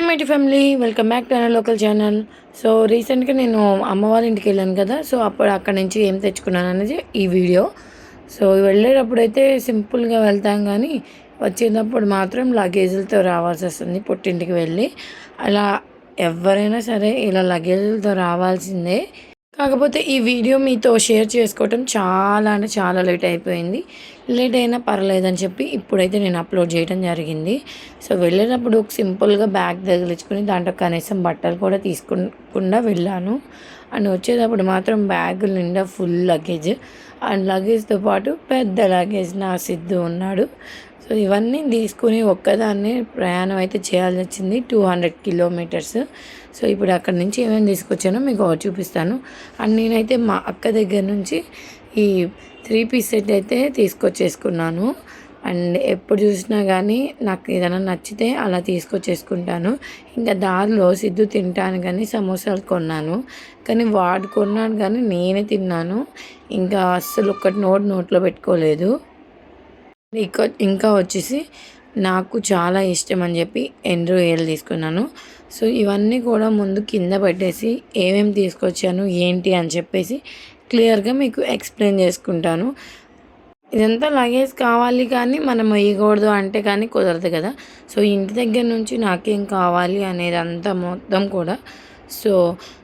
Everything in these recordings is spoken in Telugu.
Hi mighty family welcome back to our local channel so రీసెంట్గా నేను అమ్మ వాళ్ళ ఇంటికి వెళ్ళాను కదా సో అప్పుడు అక్కడ నుంచి ఏం తెచ్చుకున్నాను అనేది ఈ వీడియో. సో వెళ్ళేటప్పుడు అయితే సింపుల్గా వెళ్తాం కానీ వచ్చేటప్పుడు మాత్రం లగేజీలతో రావాల్సి వస్తుంది పుట్టింటికి వెళ్ళి. అలా ఎవరైనా సరే ఇలా లగేజీలతో రావాల్సిందే. కాకపోతే ఈ వీడియో మీతో షేర్ చేసుకోవటం చాలా అంటే చాలా లేట్ అయిపోయింది. లేట్ అయినా పర్లేదని చెప్పి ఇప్పుడైతే నేను అప్లోడ్ చేయడం జరిగింది. సో వెళ్ళేటప్పుడు ఒక సింపుల్గా బ్యాగ్ తగిలించుకుని దాంట్లో కనీసం బట్టలు కూడా తీసుకుండా వెళ్ళాను. అండ్ వచ్చేటప్పుడు మాత్రం బ్యాగ్ నిండా ఫుల్ లగేజ్ అండ్ లగేజ్తో పాటు పెద్ద లగేజ్ నా సిద్ధు ఉన్నాడు. సో ఇవన్నీ తీసుకుని ఒక్కదాన్నే ప్రయాణం అయితే చేయాల్సి వచ్చింది. Two hundred kilometres. సో ఇప్పుడు అక్కడి నుంచి ఏమేమి తీసుకొచ్చానో మీకు చూపిస్తాను. అండ్ నేనైతే మా అక్క దగ్గర నుంచి ఈ త్రీ పీస్ సెట్ అయితే తీసుకొచ్చేసుకున్నాను. అండ్ ఎప్పుడు చూసినా కానీ నాకు ఏదైనా నచ్చితే అలా తీసుకొచ్చేసుకుంటాను. ఇంకా దారిలో సిద్ధు తింటాను కానీ సమోసాలు కొన్నాను. కానీ వాడు కొన్నాను కానీ నేనే తిన్నాను. ఇంకా అస్సలు ఒక్కటి నోట్ నోట్లో పెట్టుకోలేదు. ఇంకా ఇంకా వచ్చేసి నాకు చాలా ఇష్టం అని చెప్పి ఎండ్రో ఏలు తీసుకున్నాను. సో ఇవన్నీ కూడా ముందు కింద పెట్టేసి ఏమేమి తీసుకొచ్చాను ఏంటి అని చెప్పేసి క్లియర్గా మీకు ఎక్స్ప్లెయిన్ చేసుకుంటాను. ఇదంతా లగేజ్ కావాలి కానీ మనం వేయకూడదు అంటే కానీ కుదరదు కదా. సో ఇంటి దగ్గర నుంచి నాకేం కావాలి అనేది అంతా మొత్తం కూడా సో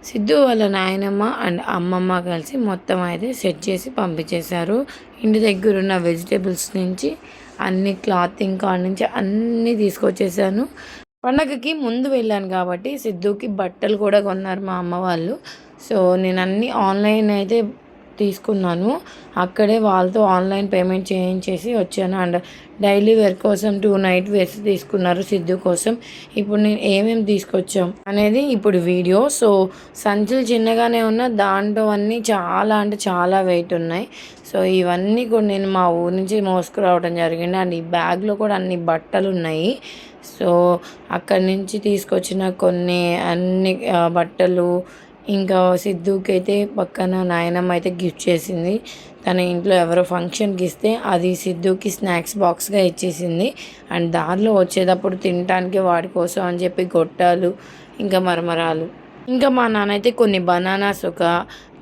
సిద్ధు వాళ్ళ నాయనమ్మ అండ్ అమ్మమ్మ కలిసి మొత్తం అయితే సెట్ చేసి పంపించేశారు. ఇంటి దగ్గర ఉన్న వెజిటేబుల్స్ నుంచి అన్ని క్లాతింగ్ కాడ నుంచి అన్నీ తీసుకొచ్చేసాను పండగకి ముందు వెళ్ళాను కాబట్టి సిద్ధుకి బట్టలు కూడా కొన్నారు మా అమ్మ వాళ్ళు. సో నేను అన్నీ ఆన్లైన్ అయితే తీసుకున్నాను. అక్కడే వాళ్ళతో ఆన్లైన్ పేమెంట్ చేయించేసి వచ్చాను. అండ్ డైలీ వేర్ కోసం టూ నైట్ వేర్స్ తీసుకున్నారు సిద్ధు కోసం. ఇప్పుడు నేను ఏమేమి తీసుకొచ్చాం అనేది ఇప్పుడు వీడియో. సో సంచులు చిన్నగానే ఉన్న దాంట్లో అన్నీ చాలా అంటే చాలా వెయిట్ ఉన్నాయి. సో ఇవన్నీ కూడా నేను మా ఊరి నుంచి మోసుకురావడం జరిగింది. అండ్ ఈ బ్యాగ్లో కూడా అన్ని బట్టలు ఉన్నాయి. సో అక్కడి నుంచి తీసుకొచ్చిన కొన్ని అన్ని బట్టలు ఇంకా సిద్ధుకి అయితే పక్కన నాయనమ్మ అయితే గిఫ్ట్ చేసింది. తన ఇంట్లో ఎవరో ఫంక్షన్కి ఇస్తే అది సిద్ధుకి స్నాక్స్ బాక్స్గా ఇచ్చేసింది. అండ్ దారిలో వచ్చేటప్పుడు తినడానికి వాడి కోసం అని చెప్పి గొట్టాలు ఇంకా మరమరాలు. ఇంకా మా నాన్న అయితే కొన్ని బనానాస్ ఒక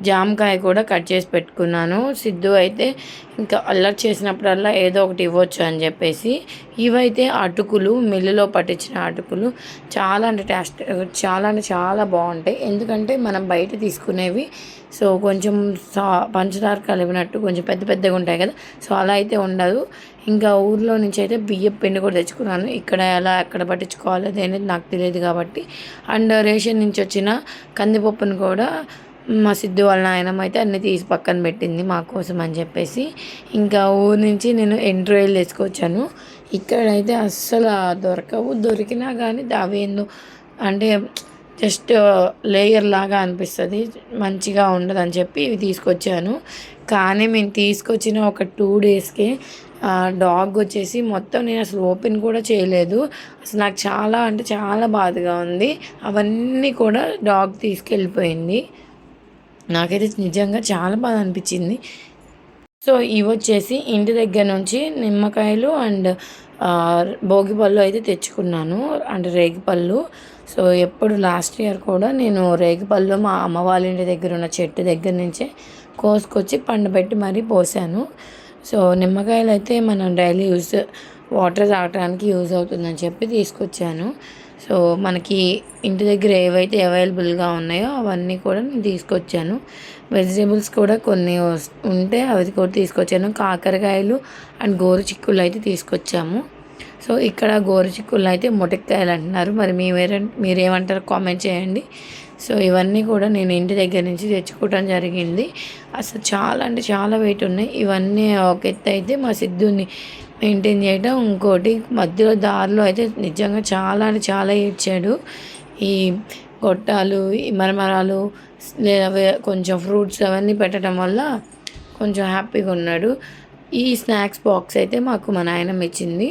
జామకాయ కూడా కట్ చేసి పెట్టుకున్నాను. సిద్ధు అయితే ఇంకా అల్లరి చేసినప్పుడల్లా ఏదో ఒకటి ఇవ్వచ్చు అని చెప్పేసి ఇవైతే అటుకులు మిల్లులో పట్టించిన అటుకులు చాలా అంటే టేస్ట్ చాలా అంటే చాలా బాగుంటాయి. ఎందుకంటే మనం బయట తీసుకునేవి సో కొంచెం సా పంచదార కలిపినట్టు కొంచెం పెద్ద పెద్దగా ఉంటాయి కదా. సో అలా అయితే ఉండదు. ఇంకా ఊర్లో నుంచి అయితే బియ్యం పిండి కూడా తెచ్చుకున్నాను. ఇక్కడ ఎలా ఎక్కడ పట్టించుకోవాలి అనేది నాకు తెలియదు కాబట్టి. అండ్ రేషన్ నుంచి వచ్చిన కందిపప్పును కూడా మా సిద్ధు వాళ్ళ నాయనమ్మ అయితే అన్నీ తీసి పక్కన పెట్టింది మా కోసం అని చెప్పేసి. ఇంకా ఊరు నుంచి నేను ఎండ్రాయిల్ తీసుకొచ్చాను. ఇక్కడైతే అస్సలు దొరకవు. దొరికినా కానీ అవేందో అంటే జస్ట్ లేయర్ లాగా అనిపిస్తుంది. మంచిగా ఉండదు అని చెప్పి ఇవి తీసుకొచ్చాను. కానీ మేము తీసుకొచ్చిన ఒక టూ డేస్కే డాగ్ వచ్చేసి మొత్తం నేను అసలు ఓపెన్ కూడా చేయలేదు. అసలు నాకు చాలా అంటే చాలా బాధగా ఉంది. అవన్నీ కూడా డాగ్ తీసుకెళ్ళిపోయింది. నాకైతే నిజంగా చాలా బాధ అనిపించింది. సో ఇవి వచ్చేసి ఇంటి దగ్గర నుంచి నిమ్మకాయలు అండ్ భోగిపళ్ళు అయితే తెచ్చుకున్నాను. అండ్ రేగిపళ్ళు సో ఎప్పుడు లాస్ట్ ఇయర్ కూడా నేను రేగిపళ్ళు మా అమ్మ వాళ్ళ ఇంటి దగ్గర ఉన్న చెట్టు దగ్గర నుంచే కోసుకొచ్చి పండబెట్టి మరీ పోసాను. సో నిమ్మకాయలు అయితే మనం డైలీ యూజ్ వాటర్ తాగడానికి యూజ్ అవుతుందని చెప్పి తీసుకొచ్చాను. సో మనకి ఇంటి దగ్గర ఏవైతే అవైలబుల్గా ఉన్నాయో అవన్నీ కూడా నేను తీసుకొచ్చాను. వెజిటేబుల్స్ కూడా కొన్ని ఉంటే అవి కూడా తీసుకొచ్చాను. కాకరకాయలు అండ్ గోరు చిక్కులు అయితే తీసుకొచ్చాము. సో ఇక్కడ గోరు చిక్కులు అయితే మొటక్కాయలు అంటున్నారు. మరి మీరే మీరేమంటారు కామెంట్ చేయండి. సో ఇవన్నీ కూడా నేను ఇంటి దగ్గర నుంచి తెచ్చుకోవడం జరిగింది. అసలు చాలా అంటే చాలా వెయిట్ ఉన్నాయి. ఇవన్నీ ఒక ఎత్తు అయితే మా సిద్ధుని మెయింటైన్ చేయడం ఇంకోటి మధ్యలో దారిలో అయితే నిజంగా చాలా అంటే చాలా ఏడ్చాడు. ఈ గొట్టాలు ఈ మరమరాలు లేదా కొంచెం ఫ్రూట్స్ అవన్నీ పెట్టడం వల్ల కొంచెం హ్యాపీగా ఉన్నాడు. ఈ స్నాక్స్ బాక్స్ అయితే మాకు మా నాయనమ్మ ఇచ్చింది.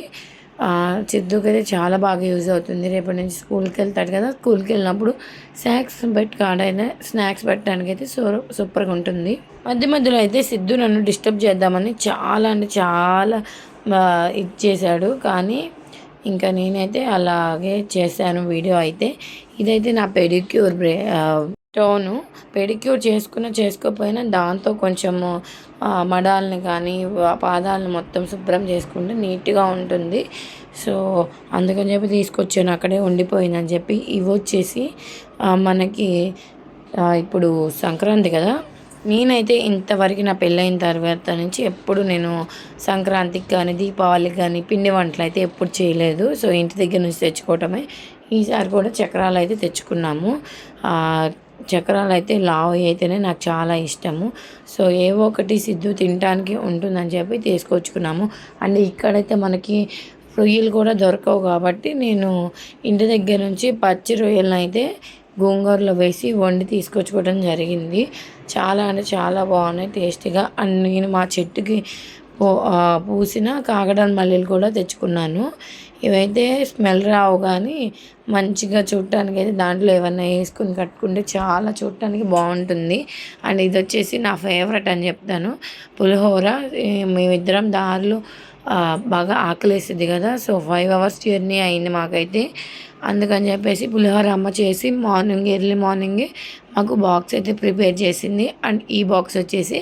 చిద్దుకి అయితే చాలా బాగా యూజ్ అవుతుంది. రేపటి నుంచి స్కూల్కి వెళ్తాడు కదా స్కూల్కి వెళ్ళినప్పుడు స్నాక్స్ పెట్టి కాడైనా స్నాక్స్ పెట్టడానికి అయితే సూపర్గా ఉంటుంది. మధ్య మధ్యలో అయితే సిద్ధు నన్ను డిస్టర్బ్ చేద్దామని చాలా అంటే చాలా ఇచ్చేసాడు కానీ ఇంకా నేనైతే అలాగే చేశాను వీడియో అయితే. ఇదైతే నా పెడిక్యూర్ బ్రే టోను. పెడిక్యూర్ చేసుకున్న చేసుకోకపోయినా దాంతో కొంచెము మడాలని కానీ పాదాలను మొత్తం శుభ్రం చేసుకుంటే నీట్గా ఉంటుంది. సో అందుకని చెప్పి తీసుకొచ్చాను. అక్కడే ఉండిపోయిందని చెప్పి ఇవి వచ్చేసి మనకి ఇప్పుడు సంక్రాంతి కదా. నేనైతే ఇంతవరకు నా పెళ్ళైన తర్వాత నుంచి ఎప్పుడు నేను సంక్రాంతికి కానీ దీపావళికి కానీ పిండి వంటలు అయితే ఎప్పుడు చేయలేదు. సో ఇంటి దగ్గర నుంచి తెచ్చుకోవటమే. ఈసారి కూడా చక్రాలు అయితే తెచ్చుకున్నాము. చక్రాలు అయితే లావు అయితేనే నాకు చాలా ఇష్టము. సో ఏవో ఒకటి సిద్ధు తినడానికి ఉంటుందని చెప్పి తీసుకొచ్చుకున్నాము. అండ్ ఇక్కడైతే మనకి రొయ్యలు కూడా దొరకవు కాబట్టి నేను ఇంటి దగ్గర నుంచి పచ్చి రొయ్యలను అయితే గోంగూరలో వేసి వండి తీసుకొచ్చుకోవడం జరిగింది. చాలా అంటే చాలా బాగున్నాయి టేస్టీగా. అండ్ నేను మా చెట్టుకి పూ పూసిన కాగడాల మల్లెలు కూడా తెచ్చుకున్నాను. ఇవైతే స్మెల్ రావు కానీ మంచిగా చూడటానికి అయితే దాంట్లో ఏమన్నా వేసుకుని కట్టుకుంటే చాలా చూడటానికి బాగుంటుంది. అండ్ ఇది వచ్చేసి నా ఫేవరెట్ అని చెప్తాను. పులిహోర మేమిద్దరం దారిలో బాగా ఆకలేస్తుంది కదా. సో ఫైవ్ అవర్స్ జర్నీ అయింది మాకైతే. అందుకని చెప్పేసి పులిహోర అమ్మ చేసి మార్నింగ్ ఎర్లీ మార్నింగే మాకు బాక్స్ అయితే ప్రిపేర్ చేసింది. అండ్ ఈ బాక్స్ వచ్చేసి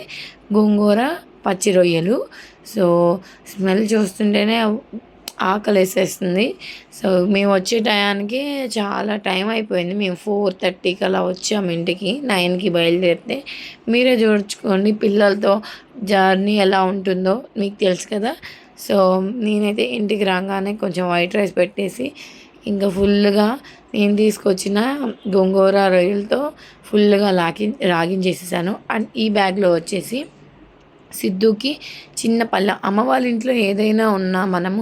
గోంగూర పచ్చి రొయ్యలు. సో స్మెల్ చూస్తుంటేనే ఆకలేసేస్తుంది. సో మేము వచ్చే టయానికి చాలా టైం అయిపోయింది. మేము ఫోర్ థర్టీకి అలా వచ్చాము ఇంటికి నైన్కి బయలుదేరితే. మీరే చూడ్చుకోండి పిల్లలతో జర్నీ ఎలా ఉంటుందో. మీకు తెలుసు కదా. సో నేనైతే ఇంటికి రాగానే కొంచెం వైట్ రైస్ పెట్టేసి ఇంకా ఫుల్గా నేను తీసుకొచ్చిన గోంగూర రొయ్యలతో ఫుల్గా లాగి రాగించేసేసాను. అండ్ ఈ బ్యాగ్లో వచ్చేసి సిద్ధుకి చిన్న పళ్ళ. అమ్మ వాళ్ళ ఇంట్లో ఏదైనా ఉన్నా మనము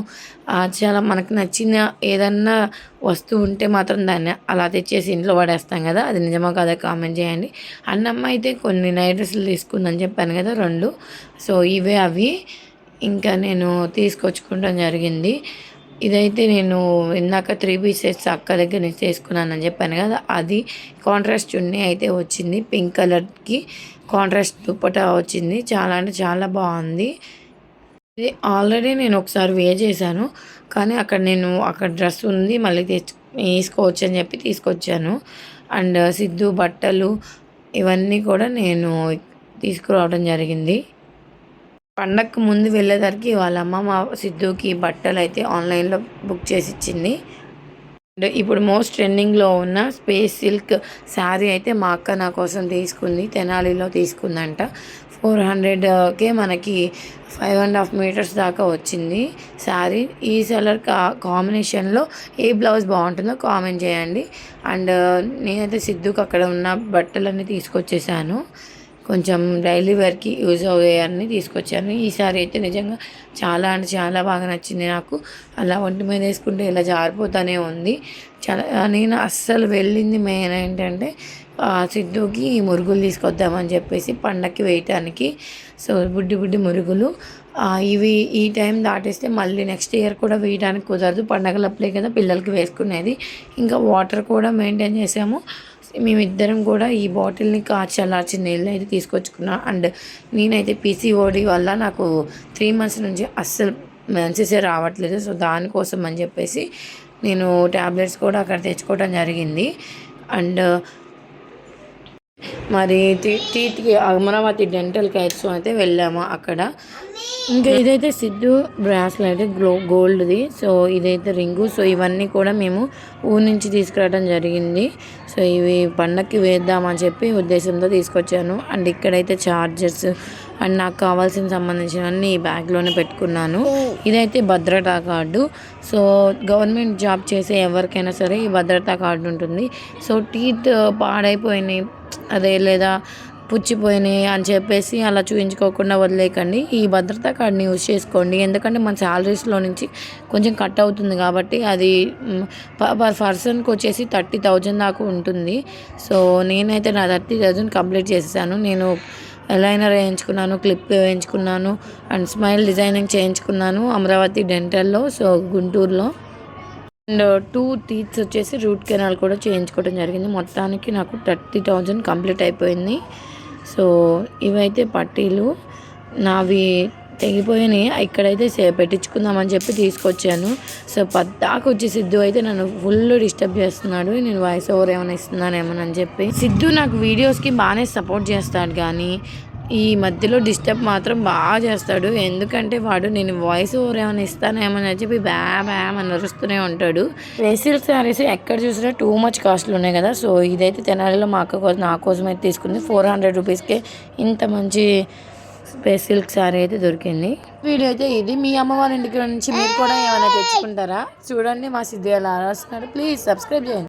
చాలా మనకు నచ్చిన ఏదన్నా వస్తువు ఉంటే మాత్రం దాన్ని అలా తెచ్చేసి ఇంట్లో పడేస్తాం కదా. అది నిజమో కదా కామెంట్ చేయండి. అన్నమ్మ అయితే కొన్ని నైట్ డ్రెస్సులు తీసుకుందని చెప్పాను కదా రెండు. సో ఇవే అవి. ఇంకా నేను తీసుకొచ్చుకోవడం జరిగింది. ఇదైతే నేను ఇందాక త్రీ పీసెస్ అక్క దగ్గర నుంచి తీసుకున్నానని చెప్పాను కదా అది కాంట్రాస్ట్ చున్నీ అయితే వచ్చింది. పింక్ కలర్కి కాంట్రాస్ట్ దుప్పట వచ్చింది. చాలా అంటే చాలా బాగుంది. ఇది ఆల్రెడీ నేను ఒకసారి వే చేశాను కానీ అక్కడ నేను అక్కడ డ్రెస్ ఉంది మళ్ళీ తెచ్చు వేసుకోవచ్చు అని చెప్పి తీసుకొచ్చాను. అండ్ సిద్ధు బట్టలు ఇవన్నీ కూడా నేను తీసుకురావడం జరిగింది. పండగకు ముందు వెళ్ళేసరికి వాళ్ళ అమ్మ మా సిద్ధుకి బట్టలు అయితే ఆన్లైన్లో బుక్ చేసి ఇచ్చింది. ఇప్పుడు మోస్ట్ ట్రెండింగ్లో ఉన్న స్పేస్ సిల్క్ శారీ అయితే మా అక్క నా కోసం తీసుకుంది. తెనాలిలో తీసుకుందంట. ఫోర్ హండ్రెడ్కే మనకి ఫైవ్ అండ్ హాఫ్ మీటర్స్ దాకా వచ్చింది శారీ. ఈ సెలర్ కా కాంబినేషన్లో ఏ బ్లౌజ్ బాగుంటుందో కామెంట్ చేయండి. అండ్ నేనైతే సిద్ధుకు అక్కడ ఉన్న బట్టలన్నీ తీసుకొచ్చేసాను. కొంచెం డైలీ వేర్కి యూజ్ అయ్యాయని తీసుకొచ్చాను. ఈసారి అయితే నిజంగా చాలా అంటే చాలా బాగా నచ్చింది నాకు. అలా ఒంటి మీద వేసుకుంటే ఇలా జారిపోతూనే ఉంది. చాలా నేను అస్సలు వెళ్ళింది మెయిన్ ఏంటంటే సిద్ధుకి మురుగులు తీసుకొద్దామని చెప్పేసి పండక్కి వేయటానికి. సో బుడ్డి బుడ్డి మురుగులు. ఇవి ఈ టైం దాటేస్తే మళ్ళీ నెక్స్ట్ ఇయర్ కూడా వేయడానికి కుదరదు. పండగలప్పుడే కదా పిల్లలకి వేసుకునేది. ఇంకా వాటర్ కూడా మెయింటైన్ చేసాము. మేమిద్దరం కూడా ఈ బాటిల్ని కాచలార్చి నీళ్ళు అయితే తీసుకొచ్చుకున్నాం. అండ్ నేనైతే పీసీఓడి వల్ల నాకు త్రీ మంత్స్ నుంచి అస్సలు మెన్సెసే రావట్లేదు. సో దానికోసం అని చెప్పేసి నేను ట్యాబ్లెట్స్ కూడా అక్కడ తెచ్చుకోవడం జరిగింది. అండ్ మరి టీత్కి అమరావతి డెంటల్ కేర్స్ అయితే వెళ్ళాము అక్కడ. ఇంకా ఇదైతే సిద్ధు బ్రాస్లెట్ గ్లో గోల్డ్ది. సో ఇదైతే రింగు. సో ఇవన్నీ కూడా మేము ఊరి నుంచి తీసుకురావడం జరిగింది. సో ఇవి పండక్కి వేద్దామని చెప్పి ఉద్దేశంతో తీసుకొచ్చాను. అండ్ ఇక్కడైతే చార్జర్స్ అండ్ నాకు కావాల్సిన సంబంధించినవన్నీ ఈ బ్యాగ్లోనే పెట్టుకున్నాను. ఇదైతే భద్రతా కార్డు. సో గవర్నమెంట్ జాబ్ చేసే ఎవరికైనా సరే ఈ భద్రతా కార్డు ఉంటుంది. సో టీత్ పాడైపోయినాయి. అదే లేదా పుచ్చిపోయినాయి అని చెప్పేసి అలా చూపించుకోకుండా వదిలేకండి ఈ భద్రతా కార్డ్ని యూజ్ చేసుకోండి. ఎందుకంటే మన శాలరీస్లో నుంచి కొంచెం కట్ అవుతుంది కాబట్టి అది పర్ పర్సన్కి వచ్చేసి థర్టీ థౌజండ్ దాకా ఉంటుంది. సో నేనైతే నా థర్టీ థౌజండ్ కంప్లీట్ చేసేసాను. నేను ఎలైనర్ వేయించుకున్నాను క్లిప్ వేయించుకున్నాను అండ్ స్మైల్ డిజైనింగ్ చేయించుకున్నాను అమరావతి డెంటల్లో సో గుంటూరులో. అండ్ టూ టీత్స్ వచ్చేసి రూట్ కెనాల్ కూడా చేయించుకోవడం జరిగింది. మొత్తానికి నాకు థర్టీ థౌజండ్ కంప్లీట్ అయిపోయింది. సో ఇవైతే పట్టీలు. నావి తెగిపోయినాయి. ఇక్కడైతే సే- పెట్టించుకుందామని చెప్పి తీసుకొచ్చాను. సో పద్దాకు వచ్చి సిద్ధు అయితే నన్ను ఫుల్ డిస్టర్బ్ చేస్తున్నాడు. నేను వాయిస్ ఓవర్ ఏమైనా ఇస్తున్నానేమోనని చెప్పి. సిద్ధు నాకు వీడియోస్కి బాగానే సపోర్ట్ చేస్తాడు కానీ ఈ మధ్యలో డిస్టర్బ్ మాత్రం బాగా చేస్తాడు. ఎందుకంటే వాడు నేను వాయిస్ ఓవర్ ఏమైనా ఇస్తానేమని చెప్పి బ్యా బ్యా అని అరుస్తూనే ఉంటాడు. వేసిల్ శారీస్ ఎక్కడ చూసినా టూ మచ్ కాస్ట్లు ఉన్నాయి కదా. సో ఇదైతే తెనాలిలో మా అక్క కోసం నా కోసం అయితే తీసుకుంది ఫోర్ హండ్రెడ్ రూపీస్కే ఇంత మంచి సిల్క్ శారీ అయితే దొరికింది. వీడియో అయితే ఇది. మీ అమ్మవారి ఇంటికి నుంచి మీరు కూడా ఏమైనా తెచ్చుకుంటారా? చూడండి మా సిద్ధి ఎలా రాస్తున్నాడు. ప్లీజ్ సబ్స్క్రైబ్ చేయండి.